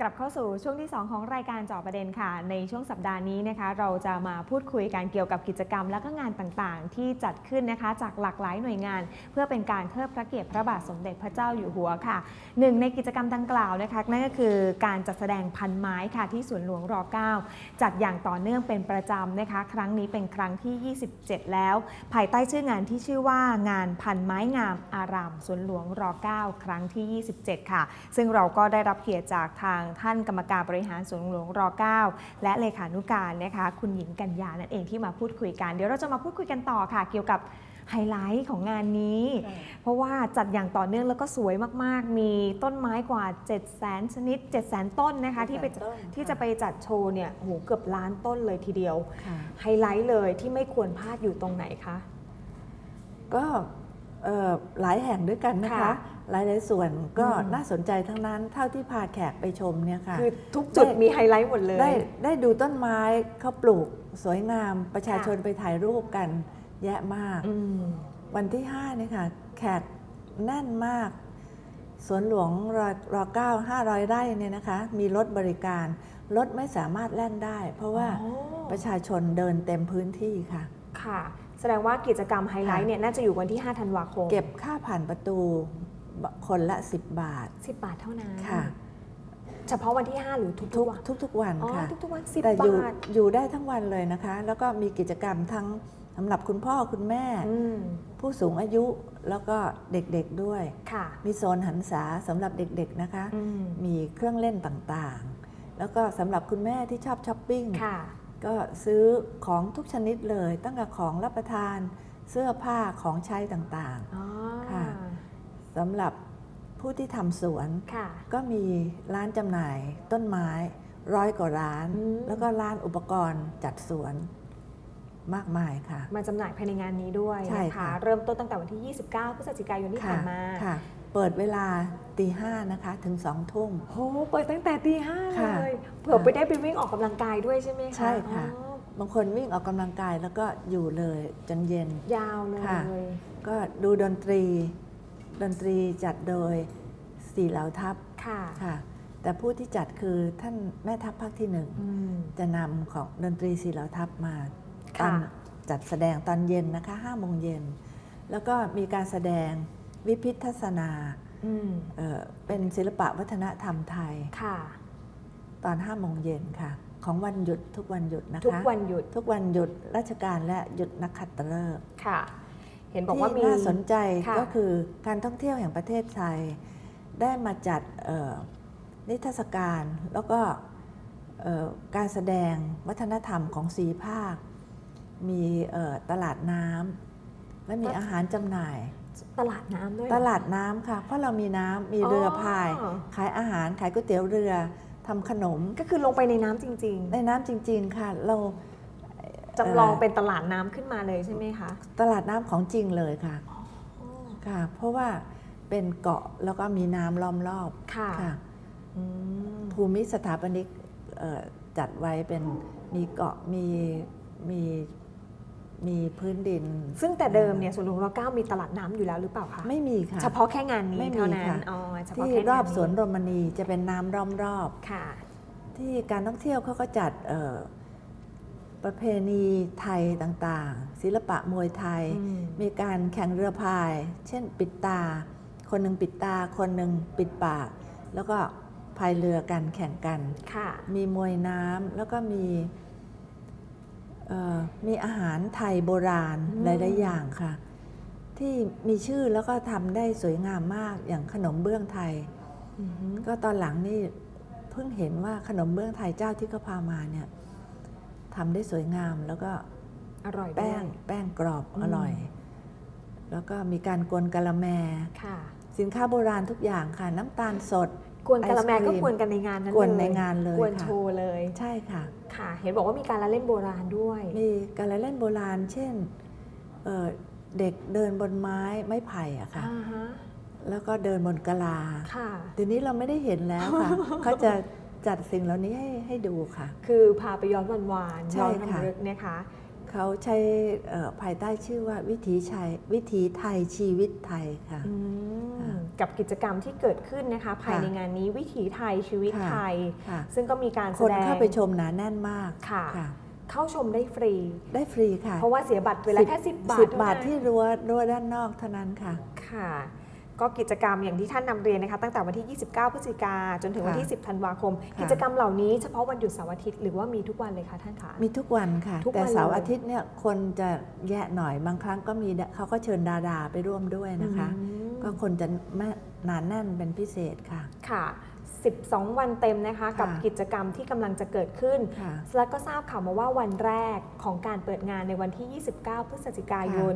กลับเข้าสู่ช่วงที่ 2 ของรายการจาะประเด็นค่ะ ในช่วงสัปดาห์นี้นะคะ เราจะมาพูดคุยกันเกี่ยวกับกิจกรรม และก็งานต่างๆ ที่จัดขึ้นนะคะ จากหลากหลายหน่วยงาน เพื่อเป็นการเทิดพระเกียรติพระบาทสมเด็จพระเจ้าอยู่หัวค่ะหนึ่งในกิจกรรมดังกล่าวนะคะนั่นก็คือการจัดแสดงพันไม้ค่ะที่สวนหลวงร9จัดอย่างต่อเนื่องเป็นประจำนะคะ ครั้งนี้เป็นครั้งที่ 27 แล้ว ภายใต้ชื่องานที่ชื่อว่างานพันไม้งามอารามสวนหลวงร9ครั้งที่ 27 ค่ะ ซึ่งเราก็ได้รับเกียรติจากทางท่านกรรมการบริหารสวนหลวงร9และเลขานุการนะคะคุณหญิงกัญญานั่นเองที่มาพูดคุยกัน เดี๋ยวเราจะมาพูดคุยกันต่อค่ะ เกี่ยวกับไฮไลท์ของงานนี้ เพราะว่าจัดอย่างต่อเนื่องแล้วก็สวยมากๆ มีต้นไม้กว่า 7 0 0 0 0 0ชนิด7 0 0 0 0 0 ต้นนะคะที่ไป700,000ต้นที่จะไปจัดโชว์เนี่ยโอ้โหเกือบล้านต้นเลยทีเดียวค่ะไฮไลท์เลยที่ไม่ควรพลาดอยู่ตรงไหนคะ ก็เอ่อหลายแห่งด้วยกันนะคะค่ะ หลายหลายๆส่วนก็อืมน่าสนใจทั้งนั้นเท่าที่พาแขกไปชมเนี่ยค่ะ คือทุกจุดได้มีไฮไลท์หมดเลย ได้ได้ดูต้นไม้เขาปลูกสวยงามประชาชนไปถ่ายรูปกันแยะมากอืมวันที่5นี่ค่ะแขกแน่นมากสวนหลวงรรอเก้าห้าร้อยไร่เนี่ยนะคะ มีรถบริการ รถไม่สามารถแล่นได้ เพราะว่าอ๋อประชาชนเดินเต็มพื้นที่ค่ะ ค่ะ แสดงว่ากิจกรรมไฮไลท์ค่ะเนี่ยน่าจะอยู่วันที่ 5 ธันวาคม เก็บค่าผ่านประตู คนละ 10 บาท 10 บาทเท่านั้นค่ะ เฉพาะวันที่ 5 หรือทุกทุทุกกวันทุกทุกวันอ๋อค่ะ ทุกทุกๆวัน10แต่อยู่บาทอยู่ได้ทั้งวันเลยนะคะ แล้วก็มีกิจกรรมทั้งสำหรับคุณพ่อคุณแม่ อืมผู้สูงอายุแล้วก็เด็กๆด้วย ค่ะมีโซนหันษาสำหรับเด็กๆนะคะ อืมมีเครื่องเล่นต่างๆ แล้วก็สำหรับคุณแม่ที่ชอบช้อปปิ้ง ค่ะ ก็ซื้อของทุกชนิดเลย ตั้งแต่ของรับประทานเสื้อผ้าของใช้ต่าง อ๋อ ค่ะ ๆสำหรับ ผู้ที่ทำสวนค่ะก็มีร้านจำหน่ายต้นไม้ร้อยกว่าร้านอืมแล้วก็ร้านอุปกรณ์จัดสวนมากมายค่ะ มาจำหน่ายภายในงานนี้ด้วยใช่นะคะค่ะเริ่มต้นตั้งแต่วันที่ 29 พฤศจิกายนที่ผ่านมาค่ะเปิดเวลาตีห้านะคะถึงสองทุ่มโหเปิดตั้งแต่ตีห้าค่ะเลยเผื่อไปได้ไปวิ่งออกกำลังกายด้วยใช่ไหมคะใช่ค่ะอ๋อบางคนวิ่งออกกำลังกายแล้วก็อยู่เลยจนเย็นยาวเลยค่ะก็ดูดนตรี ดนตรีจัดโดยสี่เหล่าทัพค่ะค่ะ แต่ผู้ที่จัดคือท่านแม่ทัพภาคที่หนึ่งอืม จะนำของดนตรีสี่เหล่าทัพมาตค่ะอนจัดแสดงตอนเย็นนะคะห้าโมงเย็น แล้วก็มีการแสดงวิพิทัศนาอืมเอ่อเป็นศิลปะวัฒนธรรมไทย ค่ะ ตอนห้าโมงเย็นค่ะ ของวันหยุดทุกวันหยุดนะคะ ทุกวันหยุดทุกวันหยุดราชการและหยุดนักขัตฤกษ์ค่ะ เห็นบอกว่ามีที่น่าสนใจค่ะก็คือการท่องเที่ยวแห่งประเทศไทย ได้มาจัดเอ่อนิทรรศการแล้วก็เอ่อการแสดงวัฒนธรรมของสีภาค มีเอ่อตลาดน้ำและมีอาหารจำหน่าย ตลาดน้ำด้วยเหรตอลาดน้ำค่ะ เพราะเรามีน้ำมีเรือออพาย ขายอาหารขายก๋วยเตี๋ยวเรือทำขนมก็คือลงไปในน้ำจริงในน้ำจริง ๆ ค่ะ เราๆ จำลองเป็นตลาดน้ำขึ้นมาเลยใช่ไหมคะ ตลาดน้ำของจริงเลยค่ะค่ะ เพราะว่าเป็นเกาะแล้วก็มีน้ำล้อมรอบค่ะค่ะอืมภูมิสถาปนิกเอ่อจัดไว้เป็นมีเกาะมีมีมีพื้นดิน ซึ่งแต่เดิมเนี่ยสวนหลวงรเก้ามีตลาดน้ำอยู่แล้วหรือเปล่าคะ ไม่มีค่ะ เฉพาะแค่งานนี้ไม่มีเท่านั้นค่ะอ๋อเฉพาะที่แค่งานรอบสวนนี้โรมนีจะเป็นน้ำล้อมรอบค่ะ ที่การท่องเที่ยวเขาก็จัดเอ่อ ประเพณีไทยต่างๆ ศิลปะมวยไทยอืมมีการแข่งเรือพาย เช่นปิดตา คนหนึ่งปิดตา คนหนึ่งปิดปาก แล้วก็พายเรือกันแข่งกันค่ะมีมวยน้ำแล้วก็มีเอ่อมีอาหารไทยโบราณอืมหลายๆอย่างค่ะ ที่มีชื่อแล้วก็ทำได้สวยงามมากอย่างขนมเบื้องไทยอือฮึก็ตอนหลังนี่เพิ่งเห็นว่าขนมเบื้องไทยเจ้าที่เขาพามาเนี่ย ทำได้สวยงามแล้วก็อร่อยด้วยแป้งแป้งกรอบอืมอร่อย แล้วก็มีการกวนกะละแม ค่ะ สินค้าโบราณทุกอย่างค่ะ น้ำตาลสด กวนกะละแมไอศกรีมก็กวนกันในงานนั้นกวนเลยในงานเลยกวนค่ะ โชว์เลย ใช่ค่ะ ค่ะ เห็นบอกว่ามีการละเล่นโบราณด้วย มีการละเล่นโบราณ เช่นเอ่อเด็กเดินบนไม้ไม้ไผ่อะค่ะ อ่าฮะ แล้วก็เดินบนกะลา ค่ะ เดี๋ยวนี้เราไม่ได้เห็นแล้วค่ะ เขาจะ จัดสิ่งเหล่านี้ให้ให้ดูค่ะ คือพาไปย้อนวันวานๆใช่ย้อนค่ะรำลึกนะคะ เขาใช้เอ่อภายใต้ชื่อว่าวิถีชัยวิถีไทยชีวิตไทยค่ะ อืมค่ะกับกิจกรรมที่เกิดขึ้นนะคะ ภายในงานนี้วิถีไทยชีวิตค่ะ ไทย ค่ะ ซึ่งก็มีการแสคนดง เข้าไปชมหนาแน่นมากค่ะค่ะ เข้าชมได้ฟรี ได้ฟรีค่ะเพราะว่าเสียบัตรเวลาแค่ 10 บาทสิบเท่บาทนั้นที่รั้วรั้วด้านนอกเท่านั้นค่ะ ค่ะ ก็กิจกรรมอย่างที่ท่านนำเรียนนะคะตั้งแต่วันที่ 29 พฤศจิกาจนถึงวันที่ 10 ธันวาคมค่ะกิจกรรมเหล่านี้เฉพาะวันหยุดเสาร์อาทิตย์หรือว่ามีทุกวันเลยคะท่านคะมีทุกวันค่ะทุกวันแต่เสาร์เลยอาทิตย์เนี่ยคนจะแยะหน่อยบางครั้งก็มีเขาก็เชิญดาราไปร่วมด้วยนะคะอืมก็คนจะแม่หนานแน่นเป็นพิเศษค่ะค่ะ 12 วันเต็มนะคะ กับค่ะกิจกรรมที่กำลังจะเกิดขึ้นค่ะแล้วก็ทราบข่าวมาว่าวันแรกของการเปิดงานในวันที่ 29 พฤศจิกายน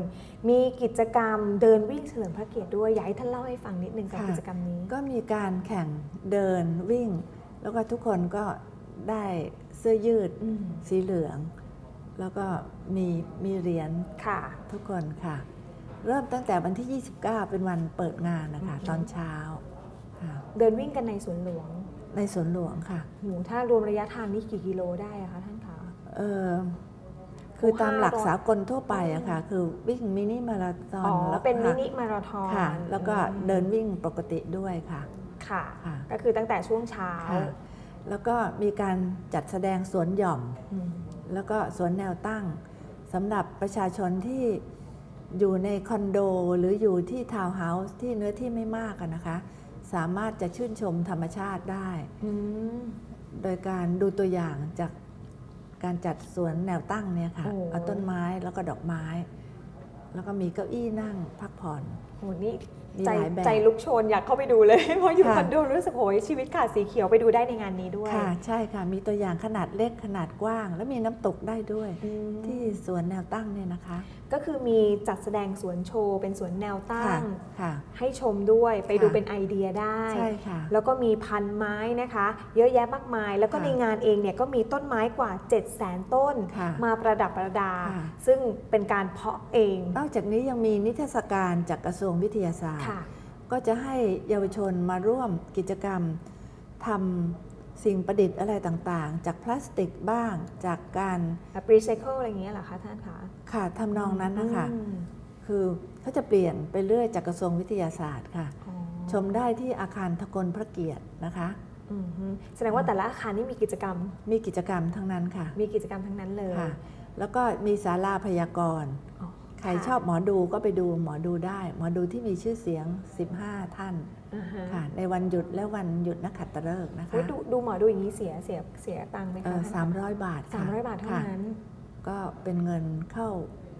มีกิจกรรมเดินวิ่งเฉลิมพระเกียรติด้วยอยากให้ท่านเล่าให้ฟังนิดนึงกับค่ะกิจกรรมนี้ ก็มีการแข่งเดินวิ่ง แล้วก็ทุกคนก็ได้เสื้อยืดอืมสีเหลือง แล้วก็มีมีเหรียญค่ะ ทุกคนค่ะ เริ่มตั้งแต่วันที่ 29 เป็นวันเปิดงานนะคะอือฮึตอนเช้าค่ะ เดินวิ่งกันในสวนหลวง ในสวนหลวงค่ะหนูถ้ารวมระยะทางนี่กี่กิโลได้อะคะท่านคะเออคือตามหลักห้าร้อยสากลทั่วไปอะค่ะ คือวิ่งมินิมาราธออ๋นอแล้วก็เป็นมิค่ะนิมาราธอนค่ะ แล้วก็อืมเดินวิ่งปกติด้วยค่ะค่ะ ค่ะ ก็คือตั้งแต่ช่วงเช้าค่ะแล้วก็มีการจัดแสดงสวนหย่อมอืมแล้วก็สวนแนวตั้งสำหรับประชาชนที่อยู่ในคอนโด หรืออยู่ที่ทาวน์เฮาส์ที่เนื้อที่ไม่มากอะนะคะ สามารถจะชื่นชมธรรมชาติได้อืมโดยการดูตัวอย่างจากการจัดสวนแนวตั้งเนี่ยค่ะโอ้เอาต้นไม้แล้วก็ดอกไม้ แล้วก็มีเก้าอี้นั่งพักผ่อนโหนี่มี ใจหลายแบบใจลุกโชนอยากเข้าไปดูเลย เพราะอยู่ค่ะคอนโดรู้สึกโหยชีวิตขาดสีเขียวไปดูได้ในงานนี้ด้วยค่ะ ใช่ค่ะ มีตัวอย่างขนาดเล็กขนาดกว้าง แล้วมีน้ำตกได้ด้วยอืมที่สวนแนวตั้งเนี่ยนะคะ ก็คือมีจัดแสดงสวนโชว์ เป็นสวนแนวตั้ค่ะงค่ะให้ชมด้วยไปดูค่ะเป็นไอเดียได้ใช่ค่ะแล้วก็มีพันไม้นะคะ เยอะแยะมากมาย แล้วก็ค่ะในงานเองเนี่ยก็มีต้นไม้กว่า 7 0 0 0 0 0ต้นค่ะมาประดับประดาค่ะซึ่งเป็นการเพาะเองนอกจากนี้ยังมีนิทรรศการจากกระทรวงวิทยาศาสตร์ค่ะ ก็จะให้เยาวชนมาร่วมกิจกรรมทำสิ่งประดิษฐ์อะไรต่างๆ จากพลาสติกบ้างจากการแบบรีไซเคิลอะไรอย่างเงี้ยเหรอคะท่านคะค่ะทำนองนั้นนะคะอืมคือเขาจะเปลี่ยนไปเรื่อยจากกระทรวงวิทยาศาสตร์ค่ะอ๋อชมได้ที่อาคารทกลพระเกียรตินะคะอืมฮึแสดงว่าแต่ละอาคารนี่มีกิจกรรม มีกิจกรรมทั้งนั้นค่ะ มีกิจกรรมทั้งนั้นเลยค่ะแล้วก็มีศาลาพยากรณ์อ๋อ ใครค่ะชอบหมอดูก็ไปดูหมอดูได้ หมอดูที่มีชื่อเสียง 15 ท่านอ่าฮะค่ะในวันหยุดและวันหยุดนักขัตฤกษ์นะอุ๊คะยดูดูหมอดูอย่างนี้เสียเสียเสียตังค์ไหมเอ่คะอท่นสามร้อยบาทสามค่ะร้อยบาทเท่าค่ะนั้น ก็เป็นเงินเข้า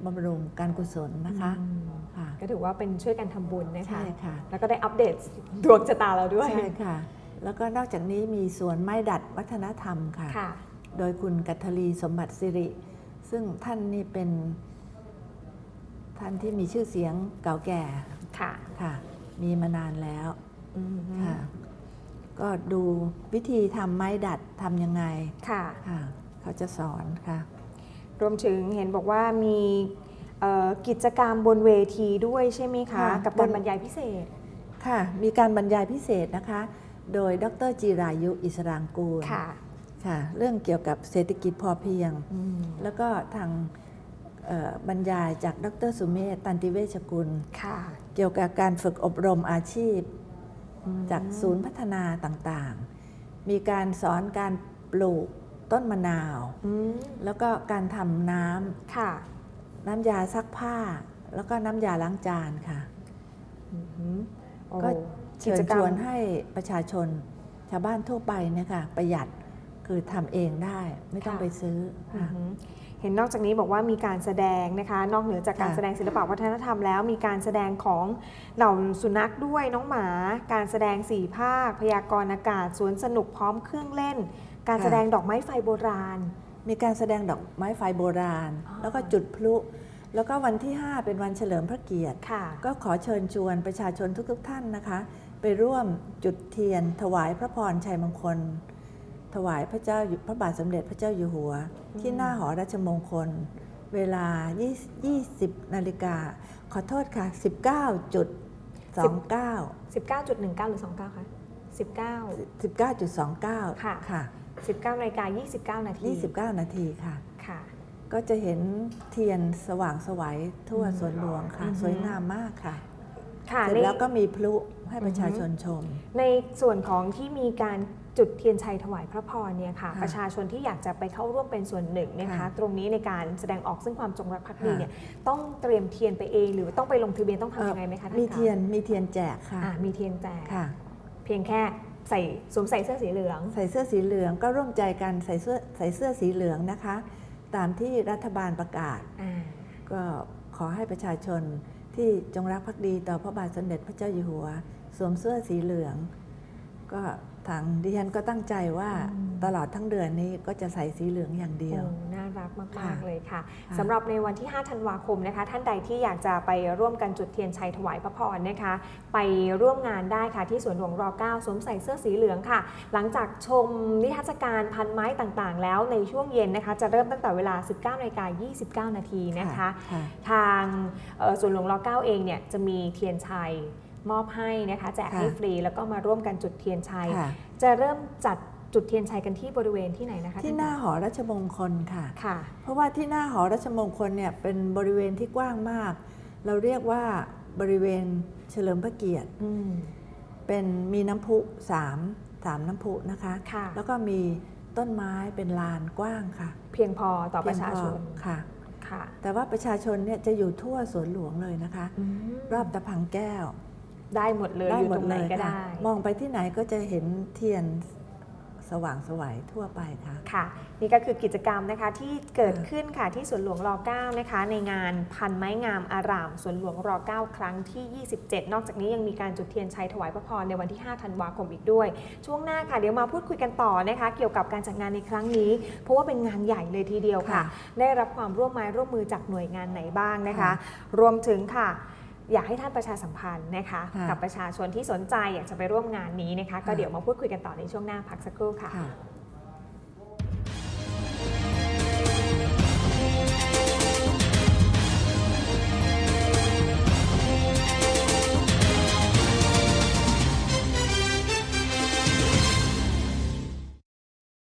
บำรุงการกุศลนะคะอืมค่ะก็ถือว่าเป็นช่วยกันทำบุญนะคะใช่ค่ะ แล้วก็ได้อัปเดตดวงชะตาเราด้วยใช่ค่ะ แล้วก็นอกจากนี้มีสวนไม้ดัดวัฒนธรรมค่ะค่ะโดยคุณกัทลีสมบัติสิริ ซึ่งท่านนี่เป็น ท่านที่มีชื่อเสียงเก่าแก่ค่ะค่ะ มีมานานแล้วอืมฮึค่ะก็ดูวิธีทำไม้ดัดทำยังไงค่ะค่ะ เขาจะสอนค่ะ รวมถึงเห็นบอกว่ามีเอ่อกิจกรรมบนเวทีด้วยใช่ไหมคะค่ะกับการบนบรรยายพิเศษค่ะ มีการบรรยายพิเศษนะคะ โดยดรจีรายุอิสรางกูลค่ะค่ะ เรื่องเกี่ยวกับเศรษฐกิจพอเพียงอืมแล้วก็ทางเอ่อ บรรยายจากดรสุเมธตันติเวชกุลค่ะเกี่ยวกับการฝึกอบรมอาชีพอืมจากศูนย์พัฒนาต่างๆ มีการสอนการปลูกต้นมะนาวอืมแล้วก็การทำน้ำค่ะน้ำยาซักผ้า แล้วก็น้ำยาล้างจานค่ะอืมฮึโอ้ก็กิเชิญจกรชรมวนให้ประชาชนชาวบ้านทั่วไปเนี่ยค่ะประหยัดคือทำเองได้ไม่ต้องไปซื้ออืค่ะอฮึ เห็นนอกจากนี้บอกว่ามีการแสดงนะคะ นอกเหนือจากการค่ะแสดงศิลปะวัฒนธรรมแล้ว มีการแสดงของเหล่าสุนัขด้วยน้องหมา การแสดงสี่ภาค พยากรณ์อากาศสวนสนุกพร้อมเครื่องเล่น การแสดงดอกไม้ไฟโบราณ มีการแสดงดอกไม้ไฟโบราณอ๋อแล้วก็จุดพลุ แล้วก็วันที่ 5 เป็นวันเฉลิมพระเกียรติค่ะก็ขอเชิญชวนประชาชนทุกๆ ท่านนะคะ ไปร่วมจุดเทียนถวายพระพรชัยมงคล ถวายพระเจ้าอยู่พระบาทสมเด็จพระเจ้าอยู่หัว ที่หน้าหอราชมงคล เวลา 20นาฬิกาขอโทษค่ะ 19.29 19.19 หรือ 29 คะ 19 19.29 ค่ะค่ะ 19นาฬิกา29 นาที 29 นาทีค่ะค่ะ ก็จะเห็นเทียนสว่างไสวัยทั่วอืมสวนหลวงค่ะอือฮึสวยงามมากค่ะค่ะเสร็จในแล้วก็มีพลุให้ประชาชนชม ในส่วนของที่มีการ จุดเทียนชัยถวายพระพรเนี่ยค่ะค่ะ ประชาชนที่อยากจะไปเข้าร่วมเป็นส่วนหนึ่งนะคะค่ะตรงนี้ในการแสดงออกซึ่งความจงรักภักดีค่ะเนี่ยต้องเตรียมเทียนไปเอง หรือต้องไปลงทะเบียนต้องทำยังไงไหมคะท่านมีคะเทียนมีเทียนแจกค่ะอ่ามีเทียนแจกค่ะเพียงแค่ใส่สวมใส่เสื้อสีเหลือง ใส่เสื้อสีเหลืองก็ร่วมใจกันใส่เสื้อใส่เสื้อสีเหลืองนะคะ ตามที่รัฐบาลประกาศอ่าก็ขอให้ประชาชนที่จงรักภักดีต่อพระบาทสมเด็จพระเจ้าอยู่หัว สวมเสื้อสีเหลืองก็ ทางดิฉันก็ตั้งใจว่าอืม ตลอดทั้งเดือนนี้ก็จะใส่สีเหลืองอย่างเดียว โอ้น่ารักมาก ค่ะๆ เลยค่ะค่ะสำหรับในวันที่ 5 ธันวาคมนะคะ ท่านใดที่อยากจะไปร่วมกันจุดเทียนชัยถวายพระพรนะคะ ไปร่วมงานได้ค่ะ ที่สวนหลวงร9สวมใส่เสื้อสีเหลืองค่ะ หลังจากชมนิทรรศการพันไม้ต่างๆ แล้วในช่วงเย็นนะคะ จะเริ่มตั้งแต่เวลา 19นาฬิกา29 นาทีนะคะ ค่ะ ทางเอ่อสวนหลวงร9เองเนี่ยจะมีเทียนชัย มอบให้นะคะแจกให้ค่ะฟรีแล้วก็มาร่วมกันจุดเทียนชัย ค่ะ จะเริ่มจัดจุดเทียนชัยกันที่บริเวณที่ไหนนะคะที่หน้าหอรัชมงคลค่ะ ค่ะ เพราะว่าที่หน้าหอรัชมงคลเนี่ยเป็นบริเวณที่กว้างมาก เราเรียกว่าบริเวณเฉลิมพระเกียรติ อืม เป็นมีน้ำพุสามสามน้ำพุนะคะ ค่ะ แล้วก็มีต้นไม้เป็นลานกว้างค่ะเพียงพอต่อประชาชน เพียงพอค่ะ ค่ะแต่ว่าประชาชนเนี่ยจะอยู่ทั่วสวนหลวงเลยนะคะอืมรอบตะพังแก้ว ได้หมดเลยอยู่ตรงไหนก็ค่ะได้ มองไปที่ไหนก็จะเห็นเทียนสว่างไสวัยทั่วไปค่ะค่ะ นี่ก็คือกิจกรรมนะคะที่เกิดค่ะขึ้นค่ะที่สวนหลวงร9นะคะ ในงานพันไม้งามอารามสวนหลวงร9ครั้งที่ 27 นอกจากนี้ยังมีการจุดเทียนชัยถวายพระพรในวันที่ 5 ธันวาคมอีกด้วย ช่วงหน้าค่ะเดี๋ยวมาพูดคุยกันต่อนะคะ เกี่ยวกับการจัดงานในครั้งนี้ เพราะว่าเป็นงานใหญ่เลยทีเดียวค่ะค่ะได้รับความร่วมไม้ร่วมมือจากหน่วยงานไหนบ้างนะคะค่ะรวมถึงค่ะ อยากให้ท่านประชาสัมพันธ์นะคะค่ะกับประชาชนที่สนใจอยากจะไปร่วมงานนี้นะคะ ก็ค่ะเดี๋ยวมาพูดคุยกันต่อในช่วงหน้าพักสักครู่ค่ะค่ะ